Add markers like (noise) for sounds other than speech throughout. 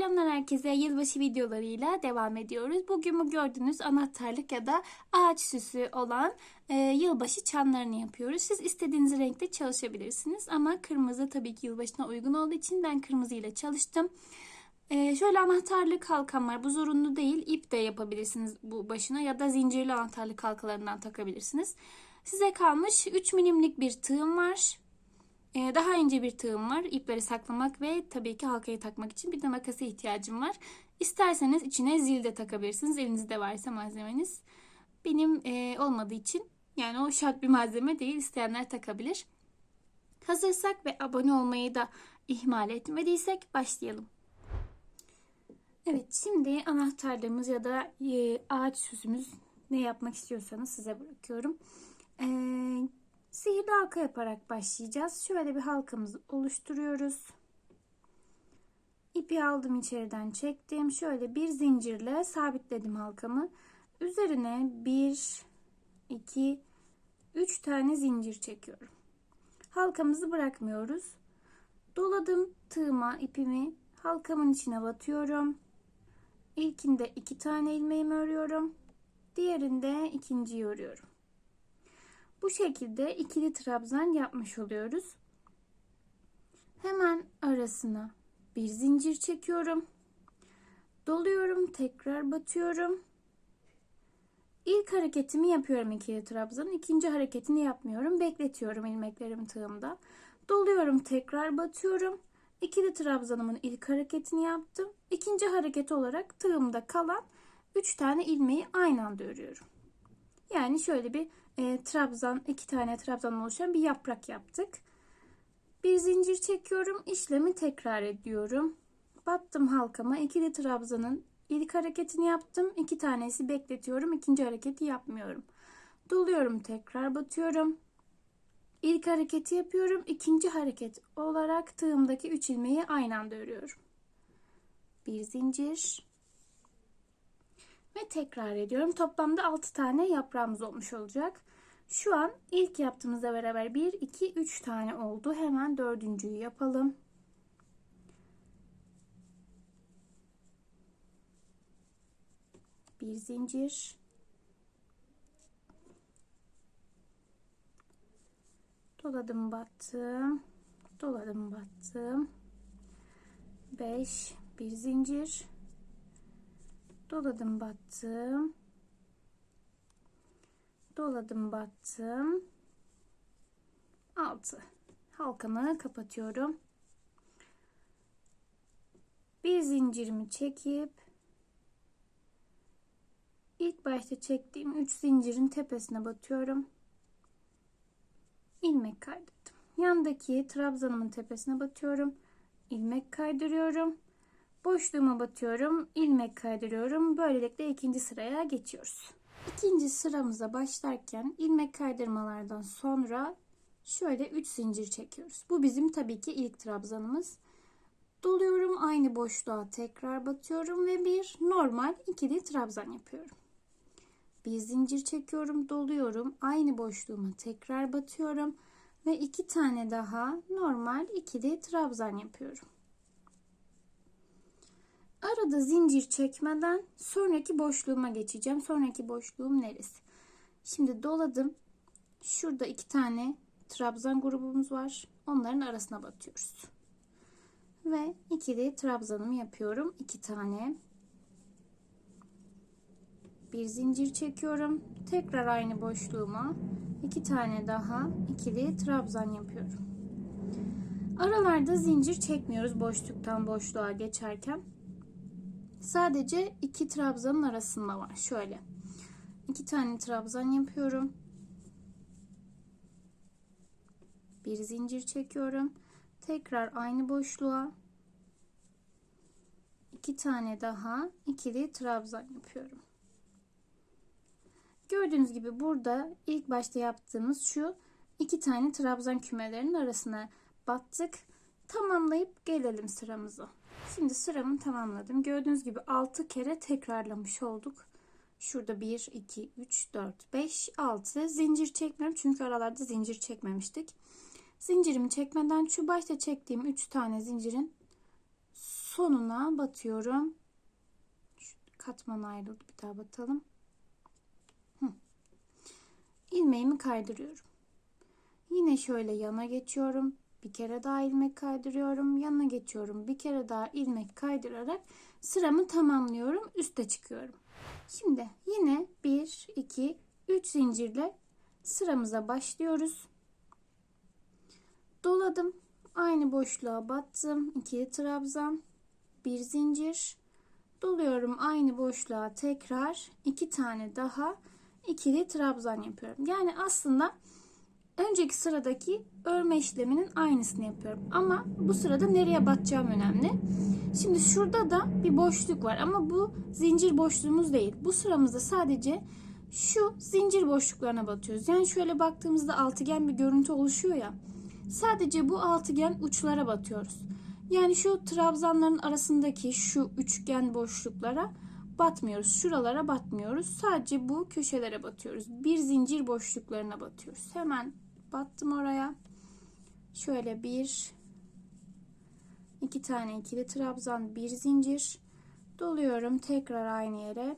Selamlar herkese. Yılbaşı videolarıyla devam ediyoruz. Bugün bu gördüğünüz anahtarlık ya da ağaç süsü olan e, yılbaşı çanlarını yapıyoruz. Siz istediğiniz renkte çalışabilirsiniz ama kırmızı tabii ki yılbaşına uygun olduğu için ben kırmızı ile çalıştım. E, şöyle anahtarlık halkam var. Bu zorunlu değil. İp de yapabilirsiniz bu başına ya da zincirli anahtarlık halkalarından takabilirsiniz. Size kalmış 3 milimlik bir tığım var. Ee, daha ince bir tığım var. İpleri saklamak ve tabii ki halkayı takmak için bir de makası ihtiyacım var. İsterseniz içine zil de takabilirsiniz. Elinizde varsa malzemeniz. Benim e, olmadığı için yani o şart bir malzeme değil. İsteyenler takabilir. Hazırsak ve abone olmayı da ihmal etmediysek başlayalım. Evet şimdi anahtarlığımız ya da e, ağaç süsümüz ne yapmak istiyorsanız size bırakıyorum. Eee Sihirli halka yaparak başlayacağız. Şöyle bir halkamızı oluşturuyoruz. İpi aldım içeriden çektim. Şöyle bir zincirle sabitledim halkamı. Üzerine 1, 2, 3 tane zincir çekiyorum. Halkamızı bırakmıyoruz. Doladım tığıma ipimi halkamın içine batıyorum. İlkinde 2 tane ilmeğimi örüyorum. Diğerinde ikinciyi örüyorum. Bu şekilde ikili trabzan yapmış oluyoruz. Hemen arasına bir zincir çekiyorum. Doluyorum, tekrar batıyorum. İlk hareketimi yapıyorum ikili trabzanın. ikinci hareketini yapmıyorum. Bekletiyorum ilmeklerimi tığımda. Doluyorum, tekrar batıyorum. İkili trabzanımın ilk hareketini yaptım. İkinci hareket olarak tığımda kalan 3 tane ilmeği aynı anda örüyorum. Yani şöyle bir e, trabzan, iki tane trabzan oluşan bir yaprak yaptık. Bir zincir çekiyorum. işlemi tekrar ediyorum. Battım halkama. ikili trabzanın ilk hareketini yaptım. iki tanesi bekletiyorum. ikinci hareketi yapmıyorum. Doluyorum tekrar batıyorum. İlk hareketi yapıyorum. ikinci hareket olarak tığımdaki 3 ilmeği aynı anda örüyorum. Bir zincir ve tekrar ediyorum. Toplamda 6 tane yaprağımız olmuş olacak. Şu an ilk yaptığımızda beraber 1, 2, 3 tane oldu. Hemen dördüncüyü yapalım. Bir zincir. Doladım battım. Doladım battım. 5 bir zincir doladım battım doladım battım. 6 halkamı kapatıyorum. Bir zincirimi çekip ilk başta çektiğim 3 zincirin tepesine batıyorum. İlmek kaydırdım. Yandaki trabzanımın tepesine batıyorum. İlmek kaydırıyorum. Boşluğuma batıyorum. İlmek kaydırıyorum. Böylelikle ikinci sıraya geçiyoruz İkinci sıramıza başlarken ilmek kaydırmalardan sonra şöyle 3 zincir çekiyoruz. Bu bizim tabii ki ilk trabzanımız. Doluyorum aynı boşluğa tekrar batıyorum ve bir normal ikili trabzan yapıyorum. Bir zincir çekiyorum, doluyorum. Aynı boşluğuma tekrar batıyorum ve iki tane daha normal ikili trabzan yapıyorum. Arada zincir çekmeden sonraki boşluğuma geçeceğim. Sonraki boşluğum neresi? Şimdi doladım. Şurada iki tane trabzan grubumuz var. Onların arasına batıyoruz. Ve ikili trabzanımı yapıyorum. iki tane. Bir zincir çekiyorum. Tekrar aynı boşluğuma iki tane daha ikili trabzan yapıyorum. Aralarda zincir çekmiyoruz boşluktan boşluğa geçerken. Sadece iki trabzanın arasında var. Şöyle. iki tane trabzan yapıyorum. Bir zincir çekiyorum. Tekrar aynı boşluğa iki tane daha ikili trabzan yapıyorum. Gördüğünüz gibi burada ilk başta yaptığımız şu iki tane trabzan kümelerinin arasına battık. Tamamlayıp gelelim sıramıza. Şimdi sıramı tamamladım. Gördüğünüz gibi 6 kere tekrarlamış olduk. Şurada 1, 2, 3, 4, 5, 6 zincir çekmiyorum. Çünkü aralarda zincir çekmemiştik. Zincirimi çekmeden şu başta çektiğim 3 tane zincirin sonuna batıyorum. Şu katman ayrıldı. Bir daha batalım. Hı. İlmeğimi kaydırıyorum. Yine şöyle yana geçiyorum. Bir kere daha ilmek kaydırıyorum. Yana geçiyorum. Bir kere daha ilmek kaydırarak sıramı tamamlıyorum. Üste çıkıyorum. Şimdi yine 1, 2, 3 zincirle sıramıza başlıyoruz. Doladım. Aynı boşluğa battım. İkili trabzan. Bir zincir. Doluyorum aynı boşluğa tekrar iki tane daha ikili trabzan yapıyorum. Yani aslında önceki sıradaki örme işleminin aynısını yapıyorum. Ama bu sırada nereye batacağım önemli. Şimdi şurada da bir boşluk var ama bu zincir boşluğumuz değil. Bu sıramızda sadece şu zincir boşluklarına batıyoruz. Yani şöyle baktığımızda altıgen bir görüntü oluşuyor ya. Sadece bu altıgen uçlara batıyoruz. Yani şu trabzanların arasındaki şu üçgen boşluklara batmıyoruz. Şuralara batmıyoruz. Sadece bu köşelere batıyoruz. Bir zincir boşluklarına batıyoruz. Hemen battım oraya. Şöyle bir iki tane ikili trabzan bir zincir doluyorum tekrar aynı yere.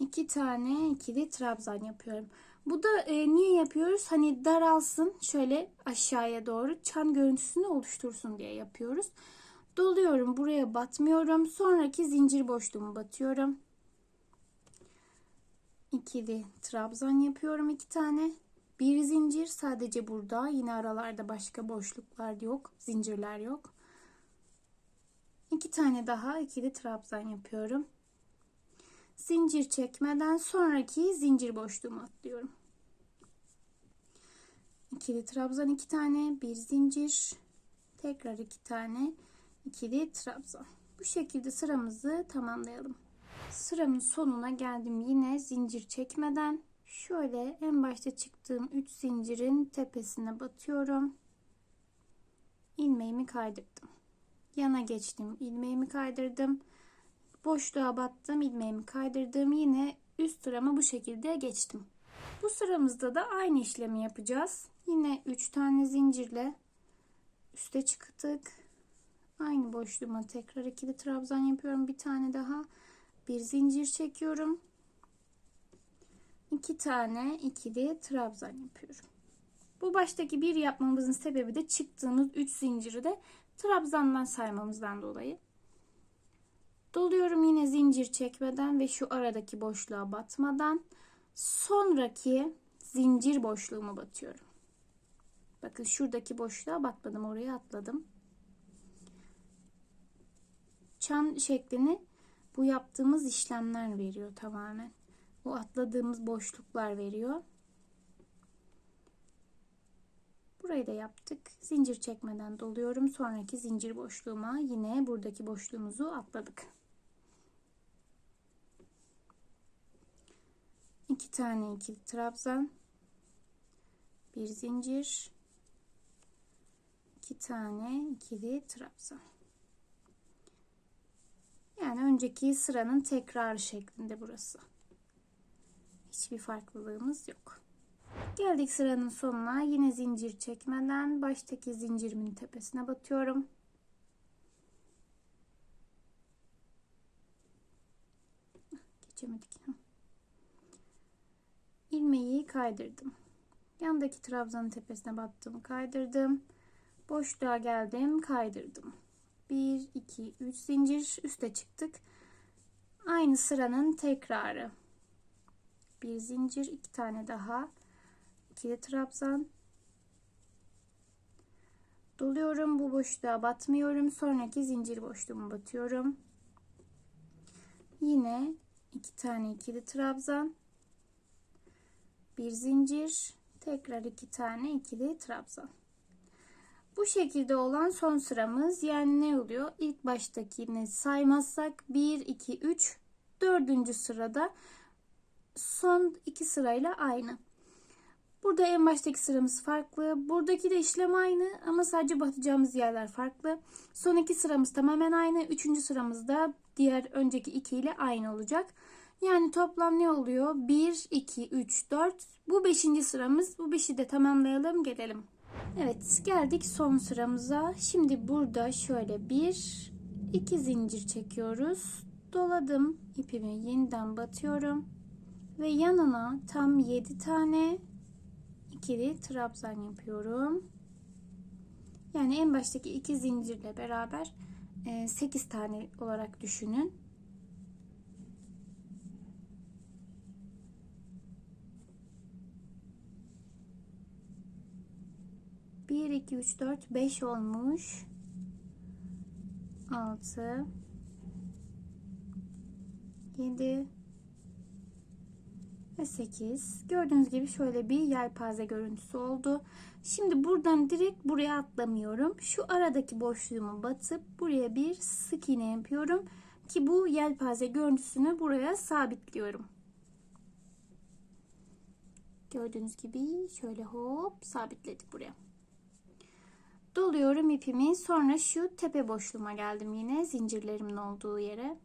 iki tane ikili trabzan yapıyorum. Bu da e, niye yapıyoruz? Hani daralsın şöyle aşağıya doğru çan görüntüsünü oluştursun diye yapıyoruz. Doluyorum buraya batmıyorum. Sonraki zincir boşluğumu batıyorum. İkili trabzan yapıyorum iki tane. Bir zincir sadece burada. Yine aralarda başka boşluklar yok. Zincirler yok. İki tane daha ikili trabzan yapıyorum. Zincir çekmeden sonraki zincir boşluğumu atlıyorum. İkili trabzan iki tane, bir zincir, tekrar iki tane ikili trabzan. Bu şekilde sıramızı tamamlayalım. Sıramın sonuna geldim yine zincir çekmeden. Şöyle en başta çıktığım 3 zincirin tepesine batıyorum. ilmeğimi kaydırdım. Yana geçtim, ilmeğimi kaydırdım. Boşluğa battım, ilmeğimi kaydırdım. Yine üst sıramı bu şekilde geçtim. Bu sıramızda da aynı işlemi yapacağız. Yine 3 tane zincirle üste çıktık. Aynı boşluğuma tekrar ikili trabzan yapıyorum. Bir tane daha bir zincir çekiyorum. İki tane ikili trabzan yapıyorum. Bu baştaki bir yapmamızın sebebi de çıktığımız 3 zinciri de trabzandan saymamızdan dolayı. Doluyorum yine zincir çekmeden ve şu aradaki boşluğa batmadan sonraki zincir boşluğuma batıyorum. Bakın şuradaki boşluğa batmadım oraya atladım. Çan şeklini bu yaptığımız işlemler veriyor tamamen. Bu atladığımız boşluklar veriyor. Burayı da yaptık. Zincir çekmeden doluyorum. Sonraki zincir boşluğuma yine buradaki boşluğumuzu atladık. iki tane ikili trabzan bir zincir iki tane ikili trabzan yani önceki sıranın tekrarı şeklinde burası hiçbir farklılığımız yok geldik sıranın sonuna yine zincir çekmeden baştaki zincirimin tepesine batıyorum geçemedik ilmeği kaydırdım. Yandaki trabzanın tepesine battım, kaydırdım. Boşluğa geldim, kaydırdım. 1 2 3 zincir üste çıktık. Aynı sıranın tekrarı. Bir zincir, iki tane daha. İkili trabzan. Doluyorum bu boşluğa batmıyorum. Sonraki zincir boşluğumu batıyorum. Yine iki tane ikili trabzan bir zincir tekrar iki tane ikili trabzan bu şekilde olan son sıramız yani ne oluyor ilk baştakini saymazsak 1 2 3 dördüncü sırada son iki sırayla aynı burada en baştaki sıramız farklı buradaki de işlem aynı ama sadece batacağımız yerler farklı son iki sıramız tamamen aynı üçüncü sıramızda diğer önceki iki ile aynı olacak Yani toplam ne oluyor? 1, 2, 3, 4. Bu 5. sıramız. Bu 5'i de tamamlayalım gelelim. Evet geldik son sıramıza. Şimdi burada şöyle bir, iki zincir çekiyoruz. Doladım ipimi yeniden batıyorum. Ve yanına tam 7 tane ikili trabzan yapıyorum. Yani en baştaki iki zincirle beraber 8 tane olarak düşünün. Bir, iki, üç, dört, beş olmuş. Altı. Yedi. Ve sekiz. Gördüğünüz gibi şöyle bir yelpaze görüntüsü oldu. Şimdi buradan direkt buraya atlamıyorum. Şu aradaki boşluğumu batıp buraya bir sık iğne yapıyorum. Ki bu yelpaze görüntüsünü buraya sabitliyorum. Gördüğünüz gibi şöyle hop sabitledik buraya. Doluyorum ipimi. Sonra şu tepe boşluğuma geldim yine zincirlerimin olduğu yere.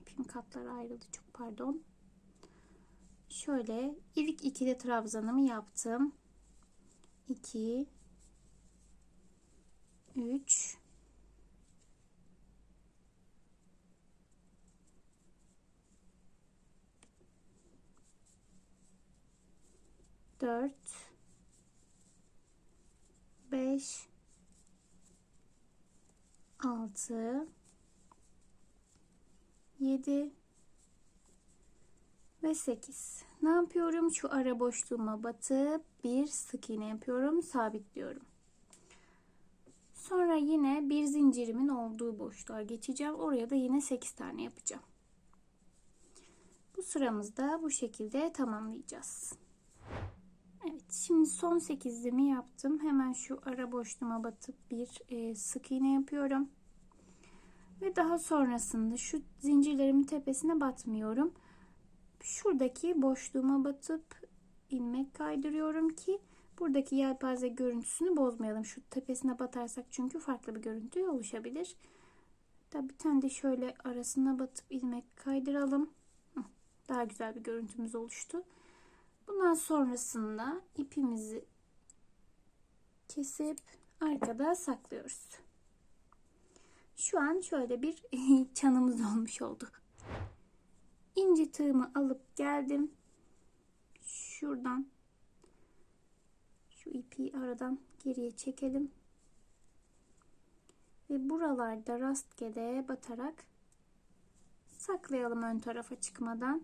İpim katları ayrıldı çok pardon. Şöyle ilk ikili trabzanımı yaptım. 2 3 4 5 6 7 ve 8 ne yapıyorum? Şu ara boşluğuma batıp bir sık iğne yapıyorum sabitliyorum. Sonra yine bir zincirimin olduğu boşluğa geçeceğim. Oraya da yine 8 tane yapacağım. Bu sıramızda bu şekilde tamamlayacağız. Evet şimdi son 8'limi yaptım. Hemen şu ara boşluğuma batıp bir e, sık iğne yapıyorum. Ve daha sonrasında şu zincirlerimin tepesine batmıyorum şuradaki boşluğuma batıp ilmek kaydırıyorum ki buradaki yelpaze görüntüsünü bozmayalım. Şu tepesine batarsak çünkü farklı bir görüntü oluşabilir. Da bir tane de şöyle arasına batıp ilmek kaydıralım. Daha güzel bir görüntümüz oluştu. Bundan sonrasında ipimizi kesip arkada saklıyoruz. Şu an şöyle bir (laughs) çanımız olmuş oldu inci tığımı alıp geldim. Şuradan şu ipi aradan geriye çekelim. Ve buralarda rastgele batarak saklayalım ön tarafa çıkmadan.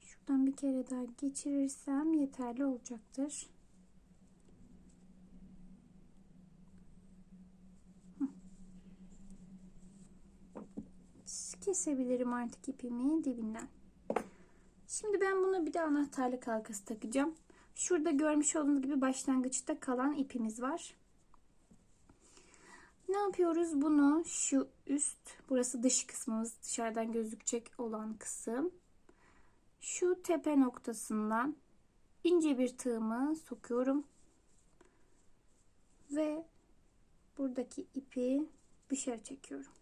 Şuradan kere daha geçirirsem yeterli olacaktır. Kesebilirim artık ipimi dibinden. Şimdi ben buna bir de anahtarlık halkası takacağım. Şurada görmüş olduğunuz gibi başlangıçta kalan ipimiz var. Ne yapıyoruz? Bunu şu üst, burası dış kısmımız, dışarıdan gözükecek olan kısım şu tepe noktasından ince bir tığımı sokuyorum ve buradaki ipi dışarı çekiyorum.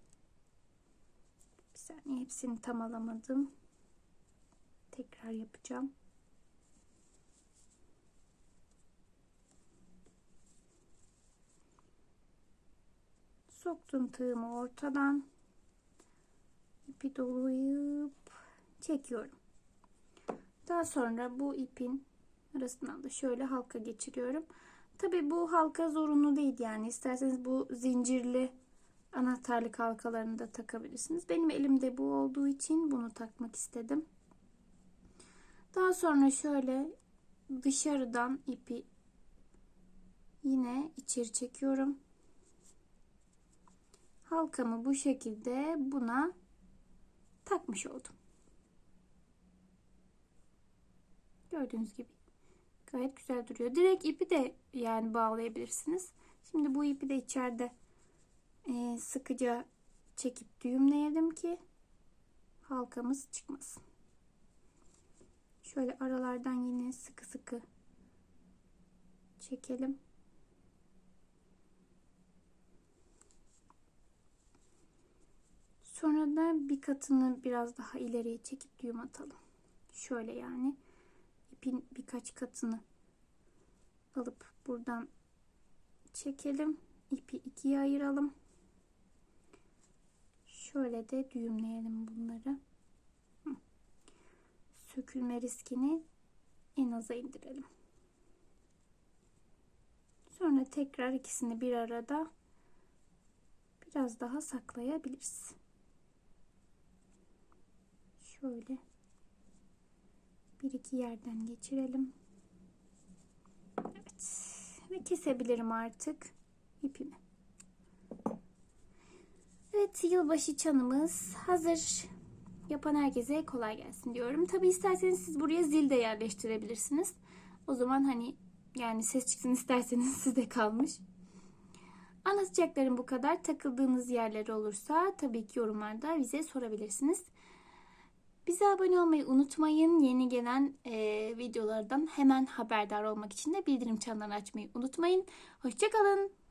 Bir saniye hepsini tam alamadım. Tekrar yapacağım. Soktum tığımı ortadan. ipi dolayıp çekiyorum. Daha sonra bu ipin arasından da şöyle halka geçiriyorum. Tabi bu halka zorunlu değil yani isterseniz bu zincirli anahtarlık halkalarını da takabilirsiniz. Benim elimde bu olduğu için bunu takmak istedim. Daha sonra şöyle dışarıdan ipi yine içeri çekiyorum. Halkamı bu şekilde buna takmış oldum. Gördüğünüz gibi gayet güzel duruyor. Direkt ipi de yani bağlayabilirsiniz. Şimdi bu ipi de içeride e, sıkıca çekip düğümleyelim ki halkamız çıkmasın. Şöyle aralardan yine sıkı sıkı çekelim. Sonra da bir katını biraz daha ileriye çekip düğüm atalım. Şöyle yani ipin birkaç katını alıp buradan çekelim. İpi ikiye ayıralım. Şöyle de düğümleyelim bunları. Sökülme riskini en aza indirelim. Sonra tekrar ikisini bir arada biraz daha saklayabiliriz. Şöyle bir iki yerden geçirelim. Evet. Ve kesebilirim artık ipimi. Evet yılbaşı çanımız hazır. Yapan herkese kolay gelsin diyorum. Tabi isterseniz siz buraya zil de yerleştirebilirsiniz. O zaman hani yani ses çıksın isterseniz (laughs) sizde kalmış. Anlatacaklarım bu kadar. Takıldığınız yerler olursa tabii ki yorumlarda bize sorabilirsiniz. Bize abone olmayı unutmayın. Yeni gelen e, videolardan hemen haberdar olmak için de bildirim çanlarını açmayı unutmayın. Hoşçakalın.